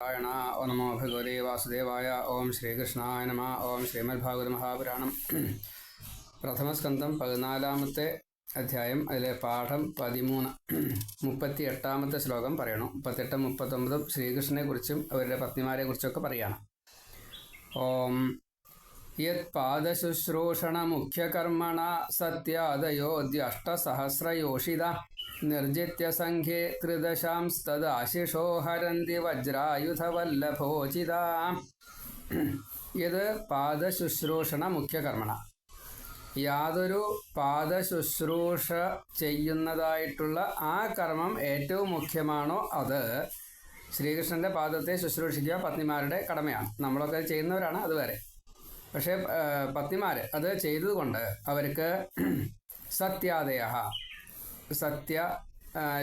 നാരായണ ഓ നമോ ഭഗവതേ വാസുദേവായ ഓം ശ്രീകൃഷ്ണായ നമ ഓം ശ്രീമദ് ഭാഗവത മഹാപുരാണം പ്രഥമസ്കന്ധം പതിനാലാമത്തെ അധ്യായം അതിലെ പാഠം പതിമൂന്ന് മുപ്പത്തി എട്ടാമത്തെ ശ്ലോകം പറയണം. മുപ്പത്തെട്ട് മുപ്പത്തൊമ്പതും ശ്രീകൃഷ്ണനെ കുറിച്ചും അവരുടെ പത്നിമാരെ കുറിച്ചും ഒക്കെ പറയണം. ഓം യത് പാദശുശ്രൂഷണ മുഖ്യകർമ്മണ സത്യാദയോദ്യഷ്ടസഹസ്രയോഷിത നിർജിത്യ സംഖ്യേ ത്രിദശാംസ്തദാശിഷോ ഹരന്തി വജ്രായുധവല്ലഭോചിത ഇത് പാദശുശ്രൂഷണ മുഖ്യകർമ്മണ യാതൊരു പാദശുശ്രൂഷ ചെയ്യുന്നതായിട്ടുള്ള ആ കർമ്മം ഏറ്റവും മുഖ്യമാണോ അത് ശ്രീകൃഷ്ണന്റെ പാദത്തെ ശുശ്രൂഷിക്കുക പത്നിമാരുടെ കടമയാണ്. നമ്മളൊക്കെ ചെയ്യുന്നവരാണ് അത് വരെ പക്ഷേ ആ, പത്നിമാര് അത് ചെയ്തതുകൊണ്ട് അവർക്ക് സത്യാദയ സത്യ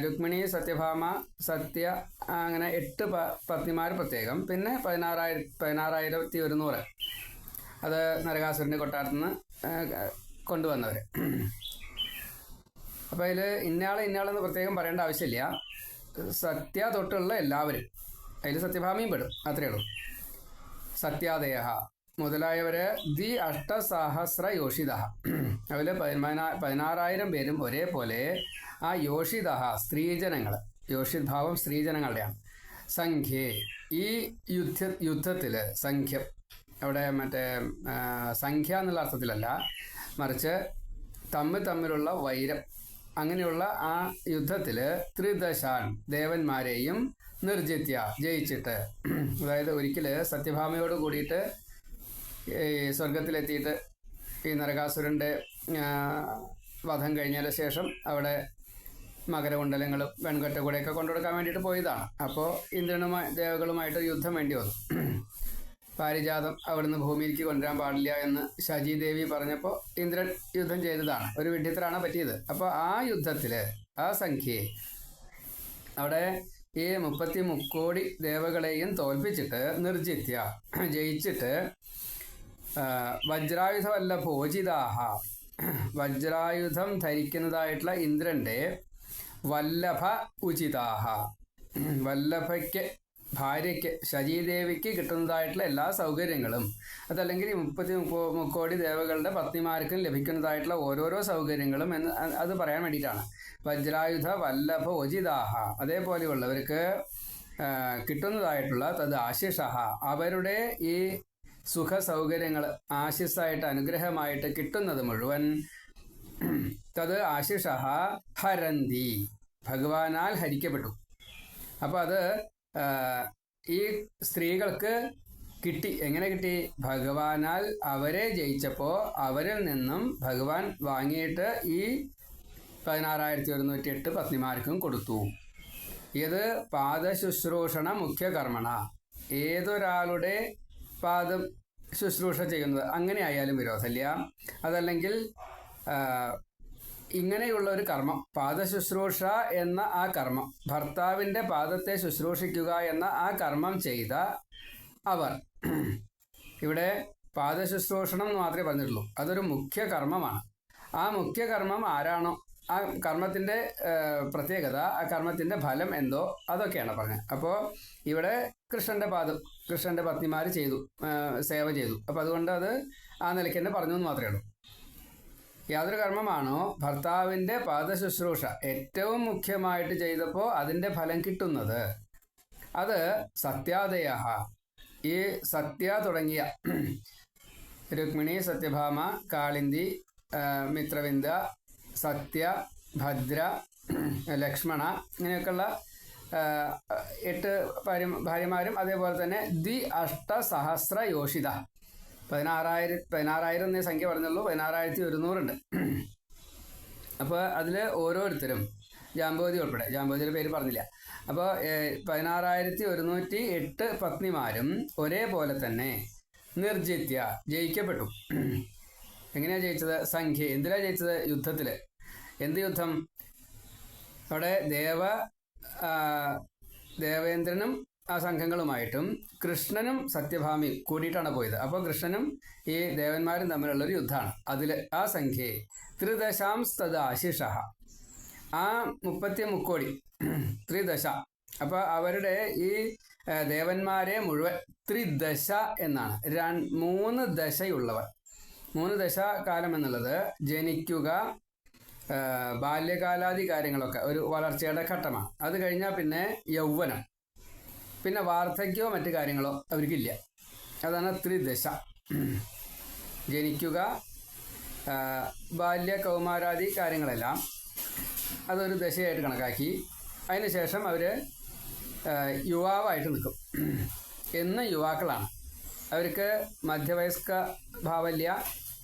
രുക്മിണി സത്യഭാമ സത്യ അങ്ങനെ എട്ട് പ പത്നിമാർ പ്രത്യേകം. പിന്നെ പതിനാറായിര പതിനാറായിരത്തി ഒരുന്നൂറ്. അത് നരകാസുരന്റെ കൊട്ടാരത്തിൽ നിന്ന് കൊണ്ടുവന്നവർ അപ്പോൾ അതിൽ ഇന്നയാൾ ഇന്നയാളെന്ന് പ്രത്യേകം പറയേണ്ട ആവശ്യമില്ല. സത്യ തൊട്ടുള്ള എല്ലാവരും. അതിൽ സത്യഭാമയും പെടും. അത്രയേ ഉള്ളൂ. സത്യാദയ മുതലായവര് ദി അഷ്ടസഹസ്ര യോഷിത അതിൽ പതിനാ പതിനാറായിരം പേരും ഒരേപോലെ ആ യോഷിത സ്ത്രീജനങ്ങൾ യോഷിത് ഭാവം സ്ത്രീജനങ്ങളുടെയാണ്. സംഖ്യേ ഈ യുദ്ധ യുദ്ധത്തിൽ സംഖ്യം അവിടെ മറ്റേ സംഖ്യ എന്നുള്ള അർത്ഥത്തിലല്ല മറിച്ച് തമ്മിൽ തമ്മിലുള്ള വൈരം. അങ്ങനെയുള്ള ആ യുദ്ധത്തിൽ ത്രിദശാൻ ദേവന്മാരെയും നിർജിത്യ ജയിച്ചിട്ട് അതായത് ഒരിക്കൽ സത്യഭാമയോട് കൂടിയിട്ട് സ്വർഗത്തിലെത്തിയിട്ട് ഈ നരകാസുരന്റെ വധം കഴിഞ്ഞതിന് ശേഷം അവിടെ മകരകുണ്ടലങ്ങളും വെൺകൊറ്റ കൂടെയൊക്കെ കൊണ്ടുകൊടുക്കാൻ വേണ്ടിയിട്ട് പോയതാണ്. അപ്പോൾ ഇന്ദ്രനുമായി ദേവകളുമായിട്ട് യുദ്ധം വേണ്ടി വന്നു. പാരിജാതം അവിടുന്ന് ഭൂമിയിലേക്ക് കൊണ്ടുവരാൻ പാടില്ല എന്ന് ഷജി ദേവി പറഞ്ഞപ്പോൾ ഇന്ദ്രൻ യുദ്ധം ചെയ്തതാണ്. ഒരു വിഡ്ഢിത്തരാണ് പറ്റിയത്. അപ്പോൾ ആ യുദ്ധത്തിൽ ആ സംഖ്യയെ അവിടെ ഈ മുപ്പത്തി മുക്കോടി ദേവകളെയും തോൽപ്പിച്ചിട്ട് നിർജിത്യ ജയിച്ചിട്ട് ആ, വജ്രായുധമല്ല ഭോജിതാഹ വജ്രായുധം ധരിക്കുന്നതായിട്ടുള്ള ഇന്ദ്രന്റെ വല്ലഭ ഉചിതാഹ. വല്ലഭയ്ക്ക് ഭാര്യയ്ക്ക് ശചീദേവിക്ക് കിട്ടുന്നതായിട്ടുള്ള എല്ലാ സൗകര്യങ്ങളും അതല്ലെങ്കിൽ മുപ്പത്തി മുപ്പോ മുക്കോടി ദേവകളുടെ പത്നിമാർക്കും ലഭിക്കുന്നതായിട്ടുള്ള ഓരോരോ സൗകര്യങ്ങളും എന്ന് അത് പറയാൻ വേണ്ടിയിട്ടാണ്. വജ്രായുധ വല്ലഭ ഉചിതാഹ. അതേപോലെയുള്ളവർക്ക് കിട്ടുന്നതായിട്ടുള്ള തത് ആശിഷ അവരുടെ ഈ സുഖ സൗകര്യങ്ങൾ ആശിസായിട്ട് അനുഗ്രഹമായിട്ട് കിട്ടുന്നത് മുഴുവൻ തത് ആശിഷ ഹരന്തി. ഭഗവാനാൽ ഹരിക്കപ്പെട്ടു. അപ്പോൾ അത് ഈ സ്ത്രീകൾക്ക് കിട്ടി. എങ്ങനെ കിട്ടി? ഭഗവാനാൽ അവരെ ജയിച്ചപ്പോൾ അവരിൽ നിന്നും ഭഗവാൻ വാങ്ങിയിട്ട് ഈ പതിനാറായിരത്തി ഒരുന്നൂറ്റി എട്ട് പത്നിമാർക്കും കൊടുത്തു. ഇത് പാദശുശ്രൂഷണ മുഖ്യകർമ്മണ. ഏതൊരാളുടെ പാദം ശുശ്രൂഷ ചെയ്യുന്നത് അങ്ങനെ ആയാലും വിരോധമില്ല. അതല്ലെങ്കിൽ ഇങ്ങനെയുള്ള ഒരു കർമ്മം പാദശുശ്രൂഷ എന്ന ആ കർമ്മം ഭർത്താവിന്റെ പാദത്തെ ശുശ്രൂഷിക്കുക എന്ന ആ കർമ്മം ചെയ്ത അവർ. ഇവിടെ പാദശുശ്രൂഷണം എന്ന് മാത്രമേ പറഞ്ഞിട്ടുള്ളൂ. അതൊരു മുഖ്യ കർമ്മമാണ്. ആ മുഖ്യ കർമ്മം ആരാണോ ആ കർമ്മത്തിന്റെ പ്രത്യേകത ആ കർമ്മത്തിന്റെ ഫലം എന്തോ അതൊക്കെയാണ് പറഞ്ഞത്. അപ്പോൾ ഇവിടെ കൃഷ്ണന്റെ പാദം കൃഷ്ണന്റെ പത്നിമാർ ചെയ്തു സേവ ചെയ്തു. അപ്പോൾ അതുകൊണ്ട് അത് ആ നിലയ്ക്ക് തന്നെ പറഞ്ഞു എന്ന് മാത്രമേ ഉള്ളൂ. യാതൊരു കർമ്മമാണോ? ഭർത്താവിന്റെ പാദശുശ്രൂഷ ഏറ്റവും മുഖ്യമായിട്ട് ചെയ്തപ്പോൾ അതിന്റെ ഫലം കിട്ടുന്നത്. അത് സത്യാദയ ഈ സത്യ തുടങ്ങിയ രുക്മിണി സത്യഭാമ കാളിന്തി മിത്രവിന്ദ സത്യ ഭദ്ര ലക്ഷ്മണ ഇങ്ങനെയൊക്കെയുള്ള എട്ട് ഭാര്യ ഭാര്യമാരും അതേപോലെ തന്നെ ദി അഷ്ടസഹസ്ര യോഷിത. പതിനാറായിരം പതിനാറായിരം എന്നേ സംഖ്യ പറഞ്ഞുള്ളൂ. പതിനാറായിരത്തി ഒരുന്നൂറുണ്ട്. അപ്പോൾ അതിൽ ഓരോരുത്തരും ജാമ്പവതി ഉൾപ്പെടെ. ജാമ്പവതിയുടെ പേര് പറഞ്ഞില്ല. അപ്പോൾ പതിനാറായിരത്തി ഒരുന്നൂറ്റി എട്ട് പത്നിമാരും ഒരേപോലെ തന്നെ നിർജിത്യ ജയിക്കപ്പെട്ടു. എങ്ങനെയാണ് ജയിച്ചത്? സംഖ്യ. എന്തിനാണ് ജയിച്ചത്? യുദ്ധത്തിൽ എന്ത് യുദ്ധം? അവിടെ ദേവ ദേവേന്ദ്രനും ആ സംഘങ്ങളുമായിട്ടും കൃഷ്ണനും സത്യഭാമിയും കൂടിയിട്ടാണ് പോയത്. അപ്പോൾ കൃഷ്ണനും ഈ ദേവന്മാരും തമ്മിലുള്ളൊരു യുദ്ധമാണ്. അതിൽ ആ സംഖ്യയെ ത്രിദശാംസ്തദാശിഷ ആ മുപ്പത്തി മുക്കോടി ത്രിദശ. അപ്പോൾ അവരുടെ ഈ ദേവന്മാരെ മുഴുവൻ ത്രിദശ എന്നാണ്. മൂന്ന് ദശയുള്ളവർ. മൂന്ന് ദശ കാലം എന്നുള്ളത് ജനിക്കുക ബാല്യകാലാദി കാര്യങ്ങളൊക്കെ ഒരു വളർച്ചയുടെ ഘട്ടമാണ്. അത് കഴിഞ്ഞാൽ പിന്നെ യൗവനം. പിന്നെ വാർദ്ധക്യമോ മറ്റു കാര്യങ്ങളോ അവർക്കില്ല. അതാണ് ത്രിദശ ജനിക്കുക ബാല്യ കൗമാരാദി കാര്യങ്ങളെല്ലാം അതൊരു ദശയായിട്ട് കണക്കാക്കി. അതിനുശേഷം അവർ യുവാവായിട്ട് നിൽക്കും. എന്ന് യുവാക്കളാണ്. അവർക്ക് മധ്യവയസ്ക ഭാവല്യ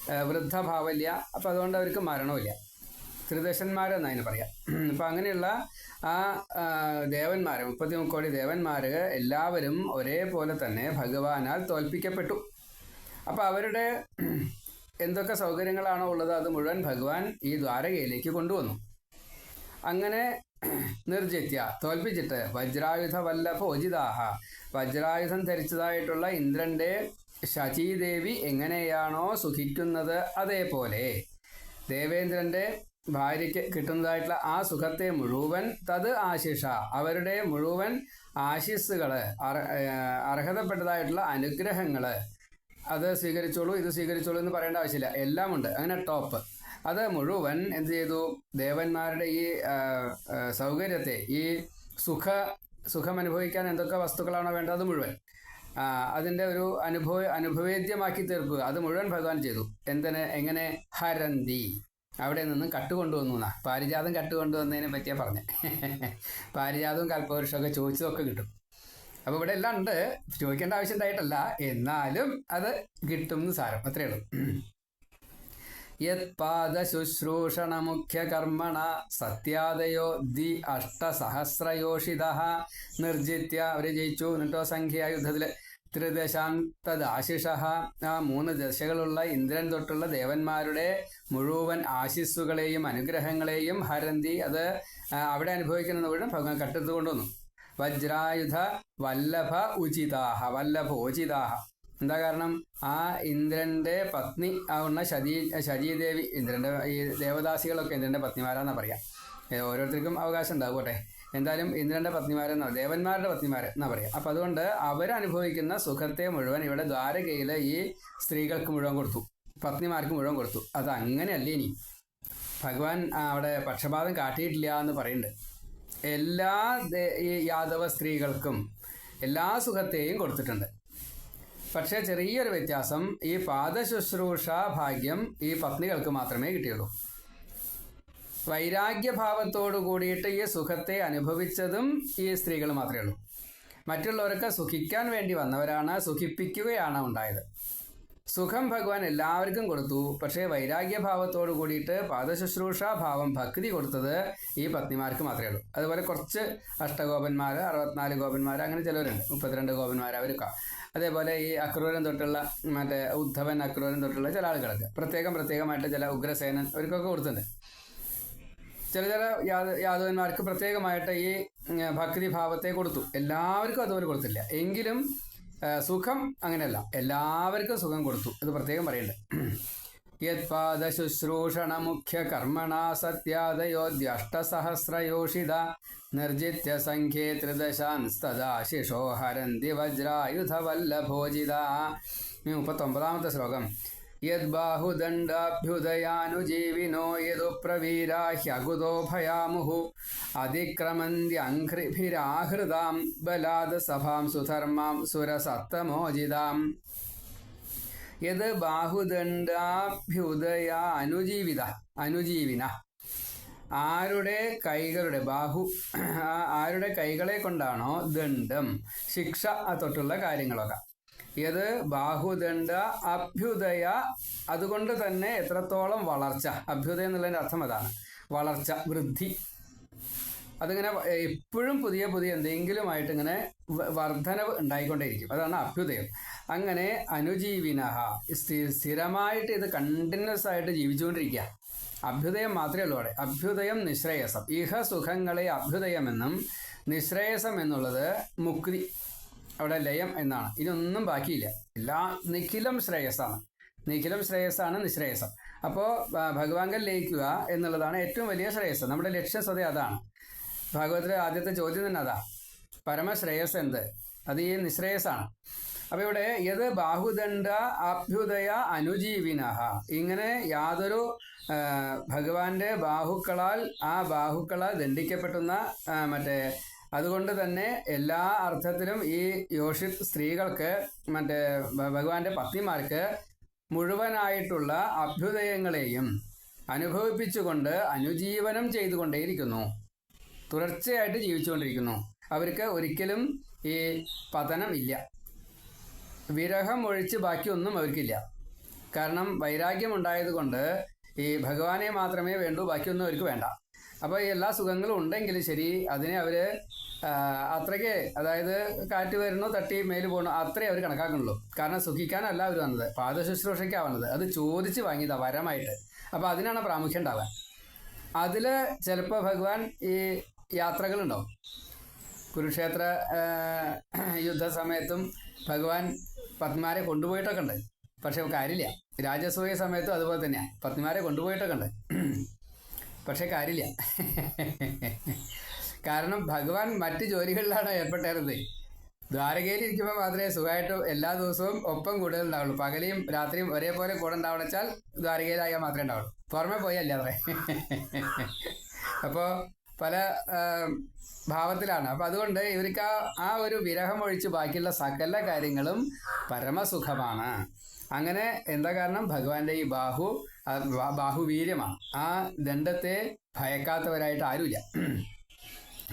വൃദ്ധഭാവല്യ വൃദ്ധ ഭാവല്യ അപ്പം അതുകൊണ്ട് അവർക്ക് മരണമില്ല ത്രിദശന്മാരെന്ന് അതിന് പറയാം. അപ്പം അങ്ങനെയുള്ള ആ ദേവന്മാർ മുപ്പത്തി മുക്കോടി ദേവന്മാർ എല്ലാവരും ഒരേപോലെ തന്നെ ഭഗവാനാൽ തോൽപ്പിക്കപ്പെട്ടു. അപ്പോൾ അവരുടെ എന്തൊക്കെ സൗകര്യങ്ങളാണോ ഉള്ളത് അത് മുഴുവൻ ഭഗവാൻ ഈ ദ്വാരകയിലേക്ക് കൊണ്ടുവന്നു. അങ്ങനെ നിർജിത്യ തോൽപ്പിച്ചിട്ട് വജ്രായുധ വല്ലഭോജിതാഹ വജ്രായുധം ധരിച്ചതായിട്ടുള്ള ഇന്ദ്രന്റെ ശചീദേവി എങ്ങനെയാണോ സുഖിക്കുന്നത് അതേപോലെ. ദേവേന്ദ്രന്റെ ഭാര്യയ്ക്ക് കിട്ടുന്നതായിട്ടുള്ള ആ സുഖത്തെ മുഴുവൻ തത് ആശിഷ. അവരുടെ മുഴുവൻ ആശിസ്സുകൾ അർഹ- അർഹതപ്പെട്ടതായിട്ടുള്ള അനുഗ്രഹങ്ങൾ. അത് സ്വീകരിച്ചോളൂ ഇത് സ്വീകരിച്ചോളൂ എന്ന് പറയേണ്ട ആവശ്യമില്ല. എല്ലാം ഉണ്ട്. അങ്ങനെ ടോപ്പ് അത് മുഴുവൻ എന്ത് ചെയ്തു? ദേവന്മാരുടെ ഈ സൗകര്യത്തെ ഈ സുഖ സുഖം അനുഭവിക്കാൻ എന്തൊക്കെ വസ്തുക്കളാണോ വേണ്ടത് അത് മുഴുവൻ. അതിന്റെ ഒരു അനുഭവ അനുഭവേദ്യമാക്കി തീർക്കുക. അത് മുഴുവൻ ഭഗവാൻ ചെയ്തു. എന്തിന്? എങ്ങനെ? ഹരന്തി. അവിടെ നിന്നും കട്ടുകൊണ്ടുവന്നു എന്നാ പാരിജാതം കട്ടുകൊണ്ടുവന്നതിനെ പറ്റിയാ പറഞ്ഞേ. പാരിജാതവും കൽപ്പവൃക്ഷമൊക്കെ ചോദിച്ചതൊക്കെ കിട്ടും. അപ്പോൾ ഇവിടെ എല്ലാം ഉണ്ട്. ചോദിക്കേണ്ട ആവശ്യം ഉണ്ടായിട്ടല്ല. എന്നാലും അത് കിട്ടും സാരം. അത്രയേ ഉള്ളൂ. മുഖ്യ കർമ്മണ സത്യാദയോ ദി അഷ്ടസഹസ്രയോഷിത. നിർജിത്യ അവർ ജയിച്ചു. എന്നിട്ടോ സംഖ്യ യുദ്ധത്തിൽ ത്രിദശാം തദാശിഷ ആ മൂന്ന് ദശകളുള്ള ഇന്ദ്രൻ തൊട്ടുള്ള ദേവന്മാരുടെ മുഴുവൻ ആശിസ്സുകളെയും അനുഗ്രഹങ്ങളെയും ഹരന്തി അത് അവിടെ അനുഭവിക്കുന്നത് മുഴുവൻ ഭഗവാൻ കട്ടെടുത്ത് കൊണ്ടുവന്നു. വജ്രായുധ വല്ലഭ ഉചിതാഹ വല്ലഭ ഉചിതാഹ. എന്താ കാരണം? ആ ഇന്ദ്രന്റെ പത്നി ആവുന്ന ശരീ ശരീദേവി ഇന്ദ്രന്റെ ഈ ദേവദാസികളൊക്കെ ഇന്ദ്രന്റെ പത്നിമാരാന്നാ പറയാ. ഓരോരുത്തർക്കും അവകാശം ഉണ്ടാവും എന്തായാലും ഇന്ദ്രന്റെ പത്നിമാരെന്നോ ദേവന്മാരുടെ പത്നിമാരെ എന്നാ പറയാ അപ്പൊ അതുകൊണ്ട് അവരനുഭവിക്കുന്ന സുഖത്തെ മുഴുവൻ ഇവിടെ ദ്വാരകയിലെ ഈ സ്ത്രീകൾക്ക് മുഴുവൻ കൊടുത്തു. പത്നിമാർക്ക് മുഴുവൻ കൊടുത്തു. അത് അങ്ങനെയല്ല ഇനി? ഭഗവാൻ അവിടെ പക്ഷപാതം കാട്ടിയിട്ടില്ല എന്ന് പറയുന്നുണ്ട്. എല്ലാ ഈ യാദവ സ്ത്രീകൾക്കും എല്ലാ സുഖത്തെയും കൊടുത്തിട്ടുണ്ട്. പക്ഷേ ചെറിയൊരു വ്യത്യാസം ഈ പാദശുശ്രൂഷ ഭാഗ്യം ഈ പത്നികൾക്ക് മാത്രമേ കിട്ടിയുള്ളൂ. വൈരാഗ്യഭാവത്തോടു കൂടിയിട്ട് ഈ സുഖത്തെ അനുഭവിച്ചതും ഈ സ്ത്രീകൾ മാത്രമേ ഉള്ളൂ. മറ്റുള്ളവരൊക്കെ സുഖിക്കാൻ വേണ്ടി വന്നവരാണ് സുഖിപ്പിക്കുകയാണ് ഉണ്ടായത്. സുഖം ഭഗവാൻ എല്ലാവർക്കും കൊടുത്തു. പക്ഷേ വൈരാഗ്യഭാവത്തോട് കൂടിയിട്ട് പാദശുശ്രൂഷാഭാവം ഭക്തി കൊടുത്തത് ഈ പത്നിമാർക്ക് മാത്രമേ ഉള്ളൂ. അതുപോലെ കുറച്ച് അഷ്ടഗോപന്മാർ അറുപത്തിനാല് ഗോപന്മാർ അങ്ങനെ ചിലവരുണ്ട്. മുപ്പത്തിരണ്ട് ഗോപന്മാർ അവരൊക്കെ. അതേപോലെ ഈ അക്രൂരം തൊട്ടുള്ള മറ്റേ ഉദ്ധവൻ അക്രൂരൻ തൊട്ടുള്ള ചില ആളുകളൊക്കെ. പ്രത്യേകം പ്രത്യേകമായിട്ട് ചില ഉഗ്രസേനൻ അവർക്കൊക്കെ കൊടുത്തിട്ടുണ്ട്. ചില ചില യാദ- യാദവന്മാർക്ക് പ്രത്യേകമായിട്ട് ഈ ഭക്തി ഭാവത്തെ കൊടുത്തു. എല്ലാവർക്കും അതുപോലെ കൊടുത്തില്ല. എങ്കിലും സുഖം അങ്ങനെയല്ല. എല്ലാവർക്കും സുഖം കൊടുത്തു. ഇത് പ്രത്യേകം പറയണ്ടേ. യത്പാദ ശുശ്രൂഷണ മുഖ്യ കർമ്മണ സത്യാദയോദ്യഷ്ടസഹസ്രയോഷിത നിർജിത്യ സംഖ്യേ ത്രിദശാൻസ്തദാ ശിശോ ഹരന്തി വജ്രായുധ വല്ലഭോജിത മുപ്പത്തൊമ്പതാമത്തെ ശ്ലോകം. യദ്ബാഹുദണ്ഡാഭ്യുദയാനുജീവിനോ യതു പ്രവീരാഹ്യകുതോ ഭയാമുഹു. അതിക്രമന്ത്യഘ്രിഭിരാഹൃതാം ബലാദ സഭാം സുധർമാം സുരസത്തമോചിതാം. യത് ബാഹുദണ്ഡാഭ്യുദയ അനുജീവിത അനുജീവിന. ആരുടെ കൈകളുടെ ബാഹു ആരുടെ കൈകളെ കൊണ്ടാണോ ദണ്ഡം ശിക്ഷ തൊട്ടുള്ള കാര്യങ്ങളൊക്കെ. ഇത് ബാഹുദണ്ഡ അഭ്യുദയ. അതുകൊണ്ട് തന്നെ എത്രത്തോളം വളർച്ച? അഭ്യുദയ എന്നുള്ളതിന്റെ അർത്ഥം അതാണ്. വളർച്ച വൃദ്ധി. അതിങ്ങനെ എപ്പോഴും പുതിയ പുതിയ എന്തെങ്കിലുമായിട്ട് ഇങ്ങനെ വർധനവ് ഉണ്ടായിക്കൊണ്ടേയിരിക്കും. അതാണ് അഭ്യുദയം. അങ്ങനെ അനുജീവിനഹ സ്ഥി- സ്ഥിരമായിട്ട് ഇത് കണ്ടിന്യൂസ് ആയിട്ട് ജീവിച്ചുകൊണ്ടിരിക്കുക. അഭ്യുദയം മാത്രമേ ഉള്ളൂ അവിടെ. അഭ്യുദയം നിശ്രേയസം. ഇഹ സുഖങ്ങളെ അഭ്യുദയമെന്നും നിശ്രേയസം എന്നുള്ളത് മുക്തി അവിടെ ലയം എന്നാണ്. ഇതൊന്നും ബാക്കിയില്ല. എല്ലാ നിഖിലം ശ്രേയസാണ് നിഖിലം ശ്രേയസാണ് നിശ്രേയസം അപ്പോൾ ഭഗവാങ്കൽ ലയിക്കുക എന്നുള്ളതാണ് ഏറ്റവും വലിയ ശ്രേയസ് നമ്മുടെ ലക്ഷ്യം സ്വതേ അതാണ്. ഭാഗവതിലെ ആദ്യത്തെ ചോദ്യം തന്നെ അതാ. പരമശ്രേയസ് എന്ത്? അത് ഈ നിശ്രേയസാണ് അപ്പൊ ഇവിടെ യത് ബാഹുദണ്ഡ അഭ്യുദയ അനുജീവിനഹ. ഇങ്ങനെ യാതൊരു ഭഗവാന്റെ ബാഹുക്കളാൽ ആ ബാഹുക്കളാൽ ദണ്ഡിക്കപ്പെട്ടുന്ന മറ്റേ അതുകൊണ്ട് തന്നെ എല്ലാ അർത്ഥത്തിലും ഈ യോഷിത് സ്ത്രീകൾക്ക് മറ്റേ ഭഗവാന്റെ പത്നിമാർക്ക് മുഴുവനായിട്ടുള്ള അഭ്യുദയങ്ങളെയും അനുഭവിപ്പിച്ചുകൊണ്ട് അനുജീവനം ചെയ്തുകൊണ്ടേയിരിക്കുന്നു. തുടർച്ചയായിട്ട് ജീവിച്ചുകൊണ്ടിരിക്കുന്നു. അവർക്ക് ഒരിക്കലും ഈ പതനം ഇല്ല. വിരഹം ഒഴിച്ച് ബാക്കിയൊന്നും അവർക്കില്ല. കാരണം വൈരാഗ്യം ഉണ്ടായതുകൊണ്ട് ഈ ഭഗവാനെ മാത്രമേ വേണ്ടൂ ബാക്കിയൊന്നും അവർക്ക് വേണ്ട. അപ്പോൾ എല്ലാ സുഖങ്ങളും ഉണ്ടെങ്കിലും ശരി അതിനെ അവർ അത്രയ്ക്ക് അതായത് കാറ്റ് വരുന്നു തട്ടി മേൽ പോകണു അത്രേ അവർ കണക്കാക്കണുള്ളൂ കാരണം സുഖിക്കാനല്ല അവർ വന്നത്. പാദശുശ്രൂഷയ്ക്കാണ് വന്നത്. അത് ചോദിച്ച് വാങ്ങിയതാ വരമായിട്ട്. അപ്പോൾ അതിനാണ് പ്രാമുഖ്യം ഉണ്ടാവുക. അതിൽ ചിലപ്പോൾ ഭഗവാൻ ഈ യാത്രകളുണ്ടാവും. കുരുക്ഷേത്ര യുദ്ധ സമയത്തും ഭഗവാൻ പത്മാരെ കൊണ്ടുപോയിട്ടൊക്കെ ഉണ്ട്. പക്ഷെ കാര്യമില്ല. രാജസൂയ സമയത്തും അതുപോലെ തന്നെയാണ് പത്മാരെ കൊണ്ടുപോയിട്ടൊക്കെ ഉണ്ട്. പക്ഷെ കാര്യമില്ല. കാരണം ഭഗവാൻ മറ്റു ജോലികളിലാണ് ഏർപ്പെട്ടിരുന്നത് ദ്വാരകയിൽ ഇരിക്കുമ്പോൾ മാത്രമേ സുഖമായിട്ട് എല്ലാ ദിവസവും ഒപ്പം കൂടുതൽ ഉണ്ടാവുള്ളൂ പകലെയും രാത്രിയും ഒരേപോലെ കൂടെ ഉണ്ടാവണം വെച്ചാൽ ദ്വാരകയിലായാൽ മാത്രമേ ഉണ്ടാവുള്ളൂ. പുറമെ പോയല്ല അത്രേ. അപ്പോൾ പല ഭാവത്തിലാണ്. അപ്പം അതുകൊണ്ട് ഇവർക്ക് ആ ആ ഒരു വിരഹം ഒഴിച്ച് ബാക്കിയുള്ള സകല കാര്യങ്ങളും പരമസുഖമാണ്. അങ്ങനെ എന്താ കാരണം? ഭഗവാന്റെ ഈ ബാഹു ബാഹുവീര്യമാണ് ആ ദണ്ഡത്തെ ഭയക്കാത്തവരായിട്ട് ആരുമില്ല.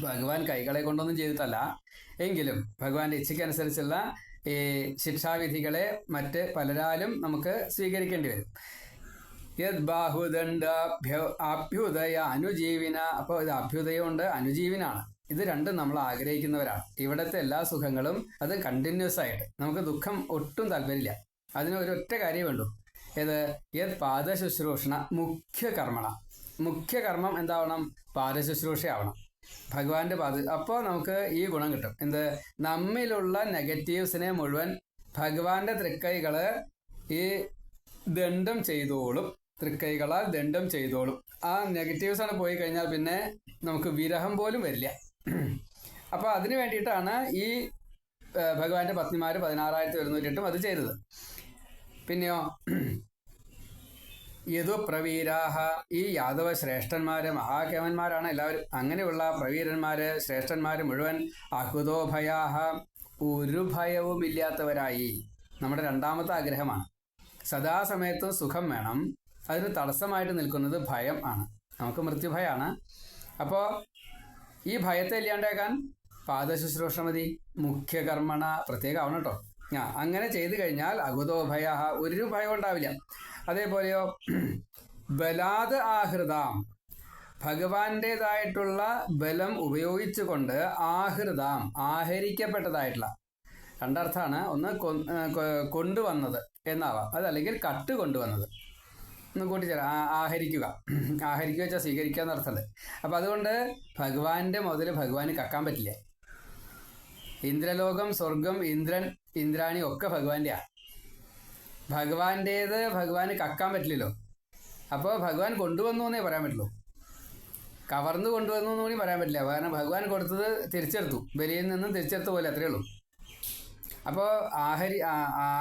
ഭഗവാൻ കൈകളെ കൊണ്ടൊന്നും ചെയ്തിട്ടല്ല. എങ്കിലും ഭഗവാന്റെ ഇച്ഛയ്ക്കനുസരിച്ചുള്ള ഈ ശിക്ഷാവിധികളെ മറ്റ് പലരാലും നമുക്ക് സ്വീകരിക്കേണ്ടി വരും. യത് ബാഹുദണ്ഡാഭ്യ അഭ്യുദയ അനുജീവിന. അപ്പോൾ ഇത് അഭ്യുദയമുണ്ട് അനുജീവിനാണ്. ഇത് രണ്ടും നമ്മൾ ആഗ്രഹിക്കുന്നവരാണ്. ഇവിടുത്തെ എല്ലാ സുഖങ്ങളും അത് കണ്ടിന്യൂസ് ആയിട്ട്. നമുക്ക് ദുഃഖം ഒട്ടും താല്പര്യമില്ല. അതിന് ഒരൊറ്റ കാര്യം വേണ്ടു ഏത്? യത് പാദശുശ്രൂഷണ മുഖ്യ കർമ്മണ. മുഖ്യ കർമ്മം എന്താവണം? പാദശുശ്രൂഷയാവണം. ഭഗവാന്റെ പാത അപ്പോൾ നമുക്ക് ഈ ഗുണം കിട്ടും. എന്ത്? നമ്മിലുള്ള നെഗറ്റീവ്സിനെ മുഴുവൻ ഭഗവാന്റെ തൃക്കൈകൾ ഈ ദണ്ഡം ചെയ്തോളും. തൃക്കൈകളാൽ ദണ്ഡം ചെയ്തോളും. ആ നെഗറ്റീവ്സ് ആണ് പോയി കഴിഞ്ഞാൽ പിന്നെ നമുക്ക് വിരഹം പോലും വരില്ല. അപ്പോൾ അതിന് വേണ്ടിയിട്ടാണ് ഈ ഭഗവാന്റെ പത്നിമാർ പതിനാറായിരത്തി ഒരുന്നൂറ്റെട്ടും അത് ചെയ്തത്. പിന്നെയോ? യതു പ്രവീരാഹ. ഈ യാദവ ശ്രേഷ്ഠന്മാര് മഹാകേമന്മാരാണ് എല്ലാവരും. അങ്ങനെയുള്ള പ്രവീരന്മാര് ശ്രേഷ്ഠന്മാര് മുഴുവൻ അഹുതോഭയാഹ. ഒരു ഭയവും ഇല്ലാത്തവരായി നമ്മുടെ രണ്ടാമത്തെ ആഗ്രഹമാണ്. സദാസമയത്തും സുഖം വേണം. അതിന് തടസ്സമായിട്ട് നിൽക്കുന്നത് ഭയം ആണ്. നമുക്ക് മൃത്യുഭയമാണ് അപ്പോൾ ഈ ഭയത്തെ ഇല്ലാണ്ടേക്കാൻ പാദശുശ്രൂഷ മതി. മുഖ്യകർമ്മണ പ്രത്യേകം ആവണം കേട്ടോ. ആ അങ്ങനെ ചെയ്തു കഴിഞ്ഞാൽ അകുതോ ഭയ ഒരു ഭയം ഉണ്ടാവില്ല. അതേപോലെയോ ബലാത് ആഹൃതാം. ഭഗവാന്റേതായിട്ടുള്ള ബലം ഉപയോഗിച്ചുകൊണ്ട് ആഹൃതാം ആഹരിക്കപ്പെട്ടതായിട്ടുള്ള. രണ്ടർത്ഥമാണ്. ഒന്ന് കൊണ്ടുവന്നത് എന്നാവാം. അതല്ലെങ്കിൽ കട്ട് കൊണ്ടുവന്നത്. ഒന്ന് കൂട്ടിച്ചേരാം ആഹരിക്കുക. ആഹരിക്കുക വെച്ചാൽ സ്വീകരിക്കുക എന്നർത്ഥമുണ്ട്. അപ്പം അതുകൊണ്ട് ഭഗവാന്റെ മുതൽ ഭഗവാന് കക്കാൻ പറ്റില്ല. ഇന്ദ്രലോകം സ്വർഗം ഇന്ദ്രൻ ഇന്ദ്രാണി ഒക്കെ ഭഗവാന്റെയാണ് ഭഗവാന്റേത് ഭഗവാന് കക്കാൻ പറ്റില്ലല്ലോ. അപ്പോൾ ഭഗവാൻ കൊണ്ടുവന്നു എന്നേ പറയാൻ പറ്റുള്ളൂ. കവർന്ന് കൊണ്ടുവന്നു എന്ന് കൂടി പറയാൻ പറ്റില്ല. കാരണം ഭഗവാൻ കൊടുത്തത് തിരിച്ചെടുത്തു. ബലിയിൽ നിന്നും തിരിച്ചെടുത്ത പോലെ അത്രയേ ഉള്ളൂ. അപ്പോൾ ആഹരി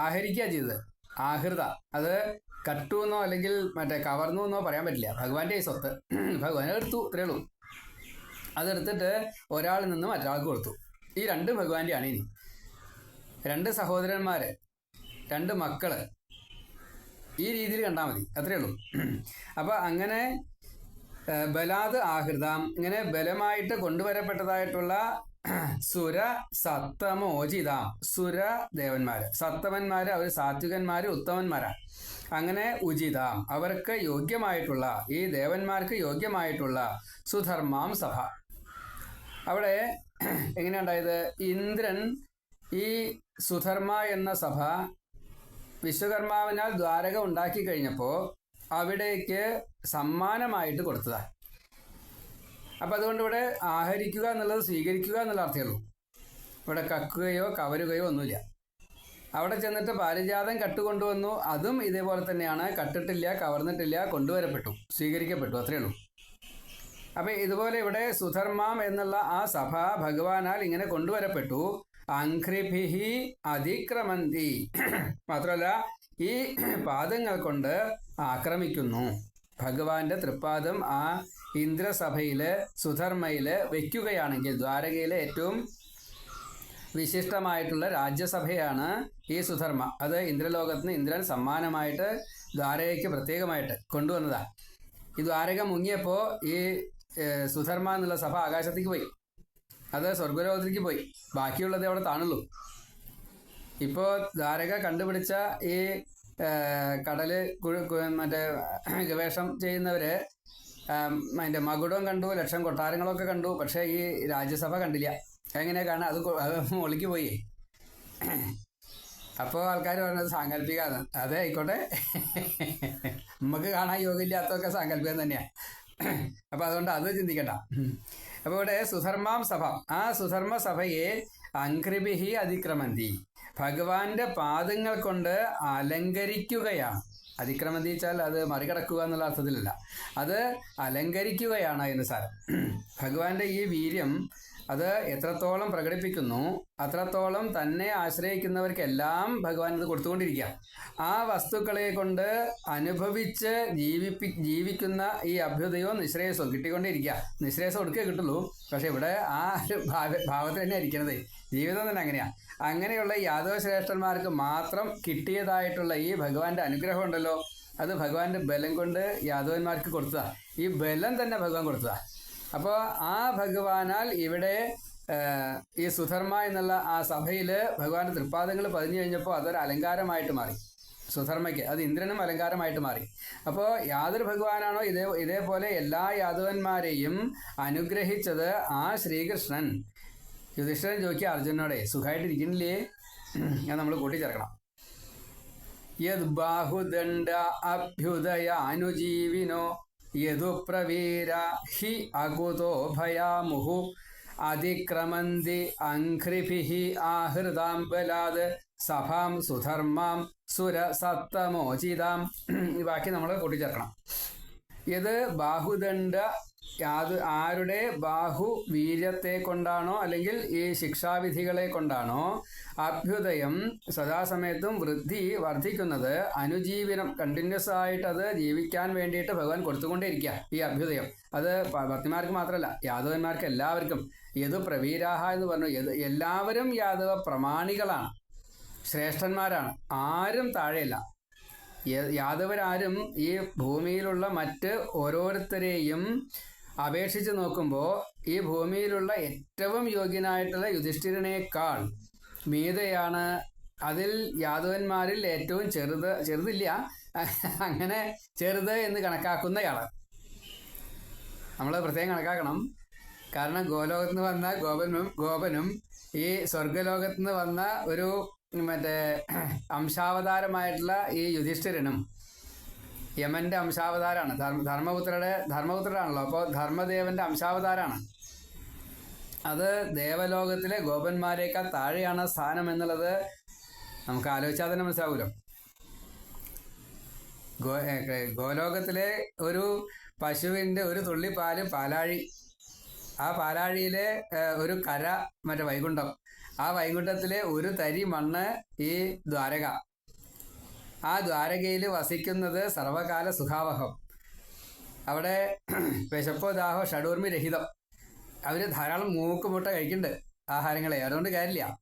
ആഹരിക്കുക ചെയ്തത്. ആഹൃത. അത് കട്ടു എന്നോ അല്ലെങ്കിൽ മറ്റേ കവർന്നു എന്നോ പറയാൻ പറ്റില്ല. ഭഗവാന്റെ ഈ സ്വത്ത് ഭഗവാൻ എടുത്തു ഇത്രയേ ഉള്ളൂ. അതെടുത്തിട്ട് ഒരാളിൽ നിന്ന് മറ്റൊരാൾക്ക് കൊടുത്തു. ഈ രണ്ട് ഭഗവാന്റെയാണ് ഇനി. രണ്ട് സഹോദരന്മാര് രണ്ട് മക്കൾ. ഈ രീതിയിൽ കണ്ടാൽ മതി. അത്രയേ ഉള്ളൂ. അപ്പൊ അങ്ങനെ ബലാത് ആഹൃതം ഇങ്ങനെ ബലമായിട്ട് കൊണ്ടുവരപ്പെട്ടതായിട്ടുള്ള സുര സത്തമോചിതാം സുര ദേവന്മാര്. സത്തമന്മാര് അവർ സാത്വികന്മാര് ഉത്തമന്മാരാണ് അങ്ങനെ ഉചിതാം അവർക്ക് യോഗ്യമായിട്ടുള്ള ഈ ദേവന്മാർക്ക് യോഗ്യമായിട്ടുള്ള സുധർമാം സഭ. അവിടെ എങ്ങനെയുണ്ടായത് ഇന്ദ്രൻ ഈ സുധർമ്മ എന്ന സഭ വിശ്വകർമാവിനാൽ ദ്വാരക ഉണ്ടാക്കി കഴിഞ്ഞപ്പോൾ അവിടേക്ക് സമ്മാനമായിട്ട് കൊടുത്തതാ. അപ്പം അതുകൊണ്ട് ഇവിടെ ആഹരിക്കുക എന്നുള്ളത് സ്വീകരിക്കുക എന്നുള്ള അർത്ഥമേ ഉള്ളൂ ഇവിടെ കക്കുകയോ കവരുകയോ ഒന്നുമില്ല. അവിടെ ചെന്നിട്ട് പാരിജാതം കട്ടുകൊണ്ടുവന്നു. അതും ഇതേപോലെ തന്നെയാണ്. കട്ടിട്ടില്ല കവർന്നിട്ടില്ല കൊണ്ടുവരപ്പെട്ടു സ്വീകരിക്കപ്പെട്ടു. അത്രയേ ഉള്ളൂ. അപ്പം ഇതുപോലെ ഇവിടെ സുധർമാം എന്നുള്ള ആ സഭ ഭഗവാനാൽ ഇങ്ങനെ കൊണ്ടുവരപ്പെട്ടു. അംഘ്രിഭിഹി അതിക്രമന്തി. മാത്രമല്ല ഈ പാദങ്ങൾ കൊണ്ട് ആക്രമിക്കുന്നു. ഭഗവാന്റെ തൃപ്പാദം ആ ഇന്ദ്രസഭയിൽ സുധർമ്മയിൽ വെക്കുകയാണെങ്കിൽ ദ്വാരകയിലെ ഏറ്റവും വിശിഷ്ടമായിട്ടുള്ള രാജ്യസഭയാണ് ഈ സുധർമ്മ. അത് ഇന്ദ്രലോകത്തിന് ഇന്ദ്രൻ സമ്മാനമായിട്ട് ദ്വാരകയ്ക്ക് പ്രത്യേകമായിട്ട് കൊണ്ടുവന്നതാണ് ഈ ദ്വാരക മുങ്ങിയപ്പോൾ ഈ സുധർമ്മ എന്നുള്ള സഭ ആകാശത്തേക്ക് പോയി. അത് സ്വർഗലോകത്തിലേക്ക് പോയി. ബാക്കിയുള്ളത് അവിടെ താണുള്ളൂ ഇപ്പോൾ ദ്വാരക കണ്ടുപിടിച്ച ഈ കടൽ മറ്റേ ഗവേഷണം ചെയ്യുന്നവര് അതിന്റെ മകുടം കണ്ടു ലക്ഷം കൊട്ടാരങ്ങളൊക്കെ കണ്ടു പക്ഷേ ഈ രാജ്യസഭ കണ്ടില്ല. എങ്ങനെയാ കാണാൻ അത് മുകളിലേക്ക് പോയി. അപ്പോൾ ആൾക്കാർ പറഞ്ഞത് സാങ്കല്പികമാണ്. അതെ ആയിക്കോട്ടെ. നമുക്ക് കാണാൻ യോഗ്യമില്ലാത്തതൊക്കെ സാങ്കല്പികം തന്നെയാണ് അപ്പോൾ അതുകൊണ്ട് അത് ചിന്തിക്കണ്ട. അപ്പോൾ ഇവിടെ സുധർമാം സഭ. ആ സുധർമ്മ സഭയെ അങ്ക്രിബിഹി അതിക്രമന്തി. ഭഗവാന്റെ പാദങ്ങൾ കൊണ്ട് അലങ്കരിക്കുകയാണ്. അതിക്രമന്തി വെച്ചാൽ അത് മറികടക്കുക എന്നുള്ള അർത്ഥത്തിലല്ല. അത് അലങ്കരിക്കുകയാണ് അതിന് സാരം. ഭഗവാന്റെ ഈ വീര്യം അത് എത്രത്തോളം പ്രകടിപ്പിക്കുന്നു അത്രത്തോളം തന്നെ ആശ്രയിക്കുന്നവർക്കെല്ലാം ഭഗവാൻ ഇത് കൊടുത്തുകൊണ്ടിരിക്കുക. ആ വസ്തുക്കളെ കൊണ്ട് അനുഭവിച്ച് ജീവിപ്പി ജീവിക്കുന്ന ഈ അഭ്യുദയവും നിശ്രേയസവും കിട്ടിക്കൊണ്ടിരിക്കുക നിശ്രേയസം കൊടുക്കേ കിട്ടുള്ളൂ. പക്ഷെ ഇവിടെ ആ ഒരു ഭാവ ഭാവത്തിൽ തന്നെ ഇരിക്കുന്നത് ജീവിതം തന്നെ അങ്ങനെയാണ് അങ്ങനെയുള്ള യാദവ ശ്രേഷ്ഠന്മാർക്ക് മാത്രം കിട്ടിയതായിട്ടുള്ള ഈ ഭഗവാന്റെ അനുഗ്രഹം ഉണ്ടല്ലോ. അത് ഭഗവാന്റെ ബലം കൊണ്ട് യാദവന്മാർക്ക് കൊടുത്തതാണ് ഈ ബലം തന്നെ ഭഗവാൻ കൊടുത്തതാ. അപ്പോൾ ആ ഭഗവാനാൽ ഇവിടെ ഈ സുധർമ്മ എന്നുള്ള ആ സഭയിൽ ഭഗവാന്റെ തൃപ്പാദങ്ങൾ പതിഞ്ഞു കഴിഞ്ഞപ്പോൾ അതൊരു അലങ്കാരമായിട്ട് മാറി. സുധർമ്മയ്ക്ക് അത് ഇന്ദ്രനും അലങ്കാരമായിട്ട് മാറി. അപ്പോൾ യാതൊരു ഭഗവാനാണോ ഇതേ ഇതേപോലെ എല്ലാ യാദവന്മാരെയും അനുഗ്രഹിച്ചത് ആ ശ്രീകൃഷ്ണൻ. യുധിഷ്ഠിരൻ ചോദിക്കുക അർജുനോടെ സുഖമായിട്ടിരിക്കുന്നില്ലേ ഞാൻ നമ്മൾ കൂട്ടിച്ചേർക്കണം. യത് ബാഹുദണ്ഡ അഭ്യുദയാനുജീവിനോ യതു പ്രവീര ഹി അകുതോ ഭയാമുഹു അതിക്രമന്തി അഘ്രിഭി ആഹൃതാം ബലാത് സഭാം സുധർമാം സുര സത്തമോചിതാം ഈ ബാക്കി നമ്മൾ കൂട്ടിച്ചേർക്കണം. ഇത് ബാഹുദണ്ഡ യാത് ആരുടെ ബാഹു വീര്യത്തെ കൊണ്ടാണോ അല്ലെങ്കിൽ ഈ ശിക്ഷാവിധികളെ കൊണ്ടാണോ? അഭ്യുദയം സദാസമയത്തും വൃദ്ധി വർദ്ധിക്കുന്നത് അനുജീവനം കണ്ടിന്യൂസ് ആയിട്ട് അത് ജീവിക്കാൻ വേണ്ടിയിട്ട് ഭഗവാൻ കൊടുത്തുകൊണ്ടേയിരിക്കുക ഈ അഭ്യുദയം. അത് ഭക്തിമാർക്ക് മാത്രമല്ല യാദവന്മാർക്ക് എല്ലാവർക്കും. യതു പ്രവീരാഹ എന്ന് പറഞ്ഞു എല്ലാവരും യാദവ പ്രമാണികളാണ് ശ്രേഷ്ഠന്മാരാണ്. ആരും താഴെയല്ല. യാദവരാരും ഈ ഭൂമിയിലുള്ള മറ്റ് ഓരോരുത്തരെയും അപേക്ഷിച്ച് നോക്കുമ്പോൾ ഈ ഭൂമിയിലുള്ള ഏറ്റവും യോഗ്യനായിട്ടുള്ള യുധിഷ്ഠിരനേക്കാൾ മീതയാണ്. അതിൽ യാദവന്മാരിൽ ഏറ്റവും ചെറുത് ചെറുതില്ല. അങ്ങനെ ചെറുത് എന്ന് കണക്കാക്കുന്നയാൾ. നമ്മൾ പ്രത്യേകം കണക്കാക്കണം. കാരണം ഗോലോകത്ത് നിന്ന് വന്ന ഗോപനും ഗോപനും ഈ സ്വർഗലോകത്ത് നിന്ന് വന്ന ഒരു മറ്റേ അംശാവതാരമായിട്ടുള്ള ഈ യുധിഷ്ഠിരനും യമന്റെ അംശാവതാരാണ്. ധർമ്മ ധർമ്മപുത്രയുടെ ധർമ്മപുത്രനാണല്ലോ അപ്പോൾ ധർമ്മദേവന്റെ അംശാവതാരാണ്. അത് ദേവലോകത്തിലെ ഗോപന്മാരെയൊക്കെ താഴെയാണ് സ്ഥാനം എന്നുള്ളത് നമുക്ക് ആലോചിച്ചാൽ തന്നെ മനസ്സിലാവുമല്ലോ ഗോ ഗോലോകത്തിലെ ഒരു പശുവിന്റെ ഒരു തുള്ളി പാൽ പാലാഴി. ആ പാലാഴിയിലെ ഒരു കര മറ്റേ വൈകുണ്ഠം. ആ വൈകുണ്ഠത്തിലെ ഒരു തരി മണ്ണ് ഈ ദ്വാരക. ആ ദ്വാരകയിൽ വസിക്കുന്നത് സർവകാല സുഖാവഹം. അവിടെ വിശപ്പോ ദാഹോ ഷഡൂർമി രഹിതം അവർ ധാരാളം മൂക്ക് മുട്ട കഴിക്കുന്നുണ്ട് ആഹാരങ്ങളെ. അതുകൊണ്ട് കാര്യമില്ല.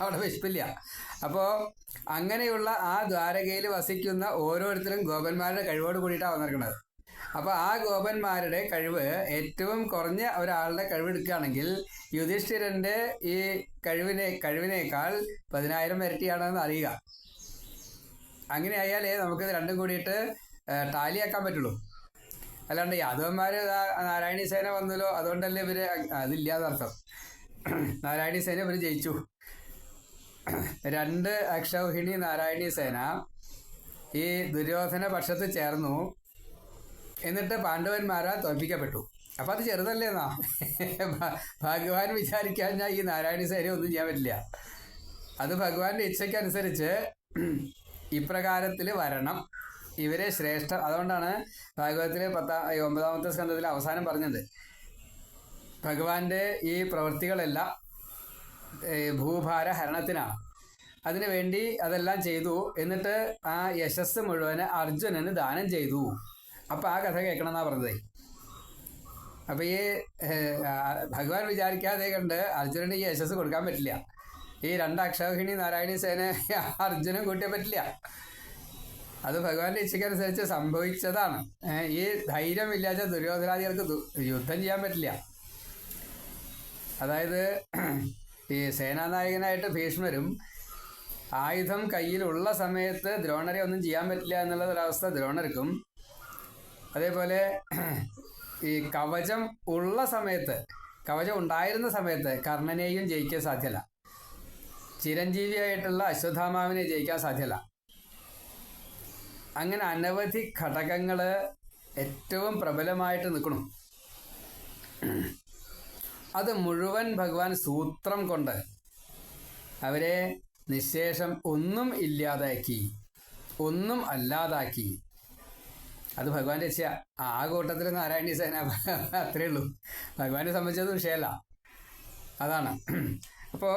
അവിടെ വിശപ്പില്ല. അപ്പോൾ അങ്ങനെയുള്ള ആ ദ്വാരകയിൽ വസിക്കുന്ന ഓരോരുത്തരും ഗോപന്മാരുടെ കഴിവോട് കൂടിയിട്ടാണ് വന്നിരിക്കുന്നത്. അപ്പോൾ ആ ഗോപന്മാരുടെ കഴിവ് ഏറ്റവും കുറഞ്ഞ ഒരാളുടെ കഴിവ് എടുക്കുകയാണെങ്കിൽ യുധിഷ്ഠിരന്റെ ഈ കഴിവിനെ കഴിവിനേക്കാൾ പതിനായിരം ഇരട്ടിയാണെന്ന് അറിയുക. അങ്ങനെ ആയാലേ നമുക്ക് രണ്ടും കൂടിയിട്ട് ടാലിയാക്കാൻ പറ്റുള്ളൂ. അല്ലാണ്ട് യാദവന്മാര് നാരായണി സേന വന്നല്ലോ അതുകൊണ്ടല്ലേ ഇവർ അതില്ലാതെ അർത്ഥം. നാരായണി സേന ഇവർ ജയിച്ചു. രണ്ട് അക്ഷൗഹിണി നാരായണി സേന ഈ ദുര്യോധന പക്ഷത്ത് ചേർന്നു. എന്നിട്ട് പാണ്ഡവന്മാരാ തോൽപ്പിക്കപ്പെട്ടു. അപ്പൊ അത് ചെറുതല്ലേ എന്നാ? ഭഗവാൻ വിചാരിക്കാൻ ഞാൻ ഈ നാരായണി സേന ഒന്നും ചെയ്യാൻ പറ്റില്ല. അത് ഭഗവാന്റെ ഇച്ഛയ്ക്കനുസരിച്ച് ഇപ്രകാരത്തിൽ വരണം. ഇവരെ ശ്രേഷ്ഠ അതുകൊണ്ടാണ് ഭാഗവതത്തിലെ പത്താം ഒമ്പതാമത്തെ സ്കന്ധത്തിൽ അവസാനം പറഞ്ഞത്. ഭഗവാന്റെ ഈ പ്രവൃത്തികളെല്ലാം ഭൂഭാര ഹരണത്തിനാണ് അതിനു വേണ്ടി അതെല്ലാം ചെയ്തു. എന്നിട്ട് ആ യശസ് മുഴുവൻ അർജുനന് ദാനം ചെയ്തു. അപ്പം ആ കഥ കേൾക്കണം എന്നാ പറഞ്ഞത്. അപ്പം ഈ ഭഗവാൻ വിചാരിക്കാതെ കണ്ട് അർജുനന് ഈ യശസ് കൊടുക്കാൻ പറ്റില്ല. ഈ രണ്ട് അക്ഷൗഹിണി നാരായണി സേന അർജുനൻ കൂട്ടിയ പറ്റില്ല. അത് ഭഗവാന്റെ ഇച്ഛയ്ക്കനുസരിച്ച് സംഭവിച്ചതാണ്. ഈ ധൈര്യമില്ലാത്ത ദുര്യോധനാദികൾക്ക് യുദ്ധം ചെയ്യാൻ പറ്റില്ല. അതായത് ഈ സേനാനായകനായിട്ട് ഭീഷ്മരും ആയുധം കയ്യിലുള്ള സമയത്ത് ദ്രോണരെ ഒന്നും ചെയ്യാൻ പറ്റില്ല എന്നുള്ള ഒരവസ്ഥ ദ്രോണർക്കും. അതേപോലെ ഈ കവചം ഉള്ള സമയത്ത് കവചം ഉണ്ടായിരുന്ന സമയത്ത് കർണനെയും ജയിക്കാൻ സാധ്യമല്ല ചിരഞ്ജീവിയായിട്ടുള്ള അശ്വത്ഥാമാവിനെ ജയിക്കാൻ സാധ്യല്ല. അങ്ങനെ അനവധി ഘടകങ്ങൾ ഏറ്റവും പ്രബലമായിട്ട് നിൽക്കണം. അത് മുഴുവൻ ഭഗവാൻ സൂത്രം കൊണ്ട് അവരെ നിശേഷം ഒന്നും ഇല്ലാതാക്കി ഒന്നും അല്ലാതാക്കി. അത് ഭഗവാന്റെ രക്ഷ ആ കൂട്ടത്തിൽ നാരായണീ സേന അത്രേ ഉള്ളൂ. ഭഗവാനെ സംബന്ധിച്ചത് വിഷയമല്ല. അതാണ്. അപ്പോൾ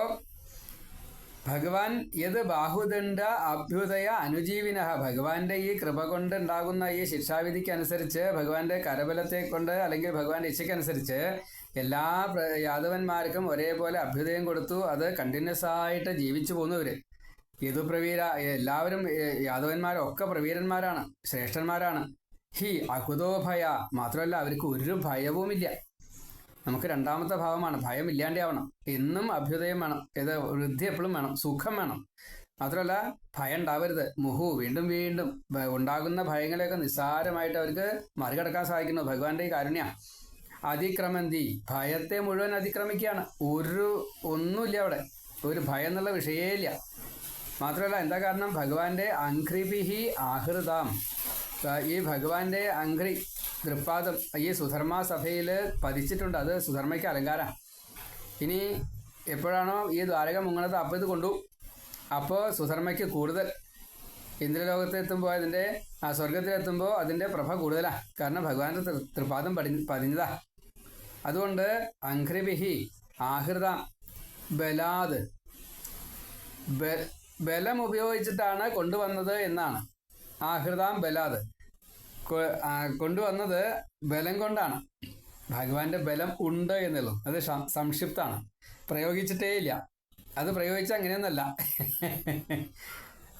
ഭഗവാൻ യത് ബാഹുദണ്ഡ അഭ്യുദയ അനുജീവിന ഭഗവാന്റെ ഈ കൃപ കൊണ്ടുണ്ടാകുന്ന ഈ ശിക്ഷാവിധിക്ക് അനുസരിച്ച് ഭഗവാന്റെ കരബലത്തെ കൊണ്ട് അല്ലെങ്കിൽ ഭഗവാന്റെ ഇച്ഛയ്ക്കനുസരിച്ച് എല്ലാ യാദവന്മാർക്കും ഒരേപോലെ അഭ്യുദയം കൊടുത്തു. അത് കണ്ടിന്യൂസ് ആയിട്ട് ജീവിച്ചു പോകുന്നവര് യദുപ്രവീര എല്ലാവരും യാദവന്മാരൊക്കെ പ്രവീരന്മാരാണ് ശ്രേഷ്ഠന്മാരാണ്. ഹി അകുതോഭയ മാത്രമല്ല അവർക്ക് ഒരു ഭയവുമില്ല. നമുക്ക് രണ്ടാമത്തെ ഭാവമാണ് ഭയം ഇല്ലാണ്ടാവണം. എന്നും അഭ്യുദയം വേണം. ഏത് വൃദ്ധി എപ്പോഴും വേണം. സുഖം വേണം. മാത്രമല്ല ഭയം ഉണ്ടാവരുത്. മുഹു വീണ്ടും വീണ്ടും ഉണ്ടാകുന്ന ഭയങ്ങളെയൊക്കെ നിസ്സാരമായിട്ട് അവർക്ക് മറികടക്കാൻ സാധിക്കുന്നു. ഭഗവാന്റെ ഈ കാരുണ്യ. അതിക്രമന്തി. ഭയത്തെ മുഴുവൻ അതിക്രമിക്കുകയാണ്. ഒരു ഒന്നുമില്ല അവിടെ. ഒരു ഭയം എന്നുള്ള വിഷയേ ഇല്ല. മാത്രമല്ല എന്താ കാരണം? ഭഗവാന്റെ അങ്ക്രിപിഹി ആഹൃതാം. ഈ ഭഗവാന്റെ അങ്ക്രി ദൃപ്പാദം ഈ സുധർമ്മ സഭയിൽ പതിച്ചിട്ടുണ്ട്. അത് സുധർമ്മയ്ക്ക് അലങ്കാരമാണ് ഇനി എപ്പോഴാണോ ഈ ദ്വാരക മുങ്ങണത് അപ്പോൾ ഇത് കൊണ്ടു. അപ്പോൾ സുധർമ്മയ്ക്ക് കൂടുതൽ. ഇന്ദ്രലോകത്തെത്തുമ്പോൾ അതിന്റെ ആ സ്വർഗത്തിലെത്തുമ്പോൾ അതിന്റെ പ്രഭ കൂടുതലാണ് കാരണം ഭഗവാന്റെ തൃപാദം പടി പതിഞ്ഞതാ. അതുകൊണ്ട് അംഘ്രിബിഹി ആഹൃത ബലാദ് ബലം ഉപയോഗിച്ചിട്ടാണ് കൊണ്ടുവന്നത് എന്നാണ്. ആഹൃതാം ബലാത്. കൊണ്ടുവന്നത് ബലം കൊണ്ടാണ്. ഭഗവാന്റെ ബലം ഉണ്ട് എന്നുള്ളൂ അത് സംക്ഷിപ്താണ്. പ്രയോഗിച്ചിട്ടേ ഇല്ല അത് പ്രയോഗിച്ച അങ്ങനെയൊന്നല്ല.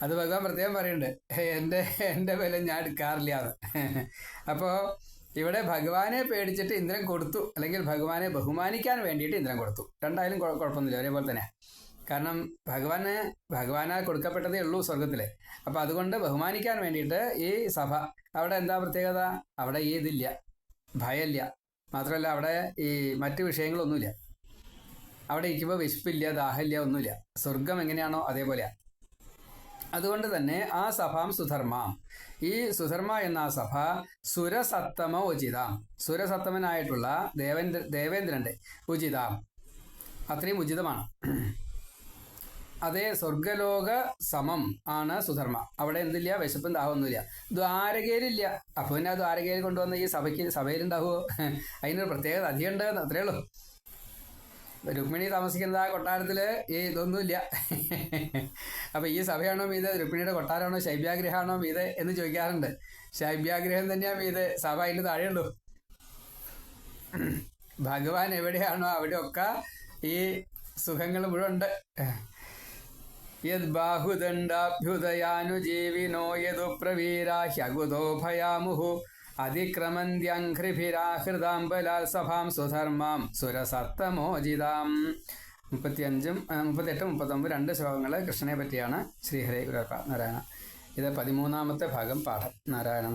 അത് ഭഗവാൻ പ്രത്യേകം പറയുന്നുണ്ട്. എന്റെ എന്റെ ബലം ഞാൻ എടുക്കാറില്ല അത് അപ്പോൾ ഇവിടെ ഭഗവാനെ പേടിച്ചിട്ട് ഇന്ദ്രൻ കൊടുത്തു. അല്ലെങ്കിൽ ഭഗവാനെ ബഹുമാനിക്കാൻ വേണ്ടിയിട്ട് ഇന്ദ്രൻ കൊടുത്തു. രണ്ടായാലും കുഴപ്പമൊന്നുമില്ല ഒരേപോലെ തന്നെ കാരണം ഭഗവാന് ഭഗവാനാൽ കൊടുക്കപ്പെട്ടതേ ഉള്ളൂ സ്വർഗത്തിലെ അപ്പം അതുകൊണ്ട് ബഹുമാനിക്കാൻ വേണ്ടിയിട്ട് ഈ സഭ അവിടെ എന്താ പ്രത്യേകത? അവിടെ ഈ ഭയമില്ല. മാത്രമല്ല അവിടെ ഈ മറ്റു വിഷയങ്ങളൊന്നുമില്ല. അവിടെ ഇരിക്കുമ്പോൾ വിശപ്പില്ല ദാഹമില്ല ഒന്നുമില്ല. സ്വർഗം എങ്ങനെയാണോ അതേപോലെയാണ് അതുകൊണ്ട് തന്നെ ആ സഭാം സുധർമാം ഈ സുധർമ്മ എന്ന ആ സഭ സുരസത്തമ ഉചിതാം. സുരസത്തമനായിട്ടുള്ള ദേവേന്ദ്ര ദേവേന്ദ്രന്റെ ഉചിതാം. അത്രയും ഉചിതമാണ്. അതേ സ്വർഗലോക സമം ആണ് സുധർമ്മ. അവിടെ എന്തില്ല? വിശപ്പും ദാഹമൊന്നുമില്ല ദ്വാരകയിലില്ല. അപ്പൊ പിന്നെ ആ ദ്വാരകയിൽ കൊണ്ടുവന്ന ഈ സഭയ്ക്ക് സഭയിലുണ്ടാവുമോ അതിനൊരു പ്രത്യേകത അധികമുണ്ട് അത്രേ ഉള്ളൂ. രുക്മിണി താമസിക്കുന്നത് ആ കൊട്ടാരത്തിൽ ഈ ഇതൊന്നുമില്ല. അപ്പൊ ഈ സഭയാണോ മീത്? രുക്മിണിയുടെ കൊട്ടാരമാണോ? ശൈബ്യാഗ്രഹമാണോ മീത്? എന്ന് ചോദിക്കാറുണ്ട്. ശൈബ്യാഗ്രഹം തന്നെയാ മീത്. സഭ അതിന് താഴെയുള്ളൂ. ഭഗവാൻ എവിടെയാണോ അവിടെയൊക്കെ ഈ സുഖങ്ങൾ മുഴുവൻ ഉണ്ട്. യദ്ബാഹുദണ്ഡാഭ്യുദയാനുജീവിനോ യദു പ്രവീരാഹ്യഗുതോ ഭയാമുഹു. അതിക്രമന്ത്യഘ്രിഭിരാഹൃതാംബലാൽ സഭാം സുധർമാം സുരസത്തമോജിതാം മുപ്പത്തിയഞ്ചും മുപ്പത്തെട്ടും മുപ്പത്തൊമ്പത് രണ്ട് ശ്ലോകങ്ങൾ കൃഷ്ണനെ പറ്റിയാണ് ശ്രീഹരി ഗുരുപ്പ നാരായണ. ഇത് പതിമൂന്നാമത്തെ ഭാഗം പാഠം. നാരായണ